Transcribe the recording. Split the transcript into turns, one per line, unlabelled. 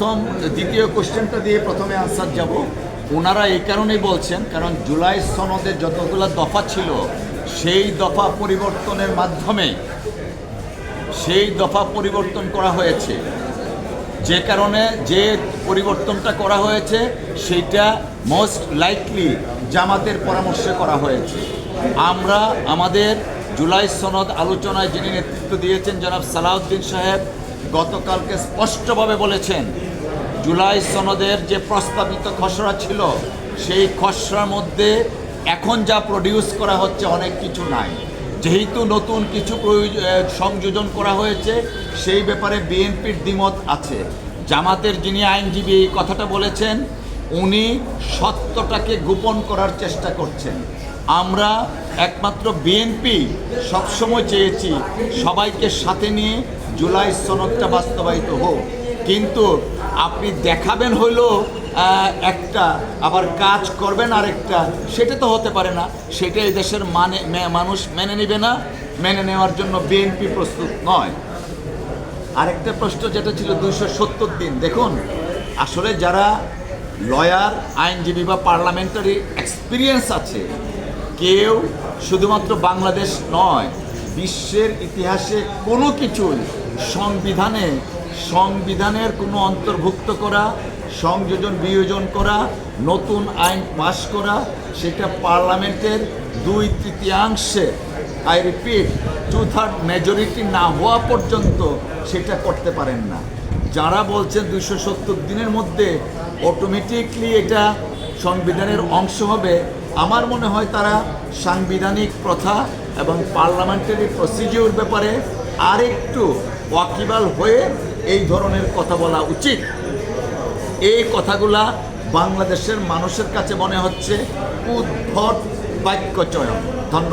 প্রথম, দ্বিতীয় কোশ্চেনটা দিয়ে প্রথমে আনসার যাব। ওনারা এই কারণেই বলছেন, কারণ জুলাই সনদের যতগুলো দফা ছিল, সেই দফা পরিবর্তনের মাধ্যমে সেই দফা পরিবর্তন করা হয়েছে। যে কারণে যে পরিবর্তনটা করা হয়েছে, সেইটা মোস্ট লাইকলি জামাতের পরামর্শে করা হয়েছে। আমরা আমাদের জুলাই সনদ আলোচনায় যিনি নেতৃত্ব দিয়েছেন জনাব সালাউদ্দিন সাহেব গতকালকে স্পষ্টভাবে বলেছেন, জুলাই সনদের যে প্রস্তাবিত খসড়া ছিল, সেই খসড়ার মধ্যে এখন যা প্রডিউস করা হচ্ছে অনেক কিছু নাই। যেহেতু নতুন কিছু সংযোজন করা হয়েছে, সেই ব্যাপারে বিএনপির দ্বিমত আছে। জামাতের যিনি আইনজীবী এই কথাটা বলেছেন উনি সত্যটাকে গোপন করার চেষ্টা করছেন। আমরা একমাত্র বিএনপি সবসময় চেয়েছি সবাইকে সাথে নিয়ে জুলাই সনদটা বাস্তবায়িত হোক। কিন্তু আপনি দেখাবেন হইল একটা, আবার কাজ করবেন আরেকটা, সেটা তো হতে পারে না। সেটা এই দেশের মানে মানুষ মেনে নেবে না, মেনে নেওয়ার জন্য বিএনপি প্রস্তুত নয়। আরেকটা প্রশ্ন যেটা ছিল, দুইশো সত্তর দিন। দেখুন, আসলে যারা লয়ার, আইনজীবী বা পার্লামেন্টারি এক্সপিরিয়েন্স আছে। কেউ শুধুমাত্র বাংলাদেশ নয়, বিশ্বের ইতিহাসে কোনো কিছুই সংবিধানে, সংবিধানের কোনো অন্তর্ভুক্ত করা, সংযোজন বিয়োজন করা, নতুন আইন পাশ করা, সেটা পার্লামেন্টের দুই তৃতীয়াংশে I repeat two third majority না হওয়া পর্যন্ত সেটা করতে পারেন না। যারা বলছেন দুইশো সত্তর দিনের মধ্যে অটোমেটিকলি এটা সংবিধানের অংশ হবে। আমার মনে হয় তারা সাংবিধানিক প্রথা এবং পার্লামেন্টারি প্রসিডিউর ব্যাপারে আরেকটু ওয়াকিবাল হয়ে এই ধরনের কথা বলা উচিত। এই কথাগুলা বাংলাদেশের মানুষের কাছে মনে হচ্ছে উদ্ভট বাক্য চয়ন ধন্যবাদ।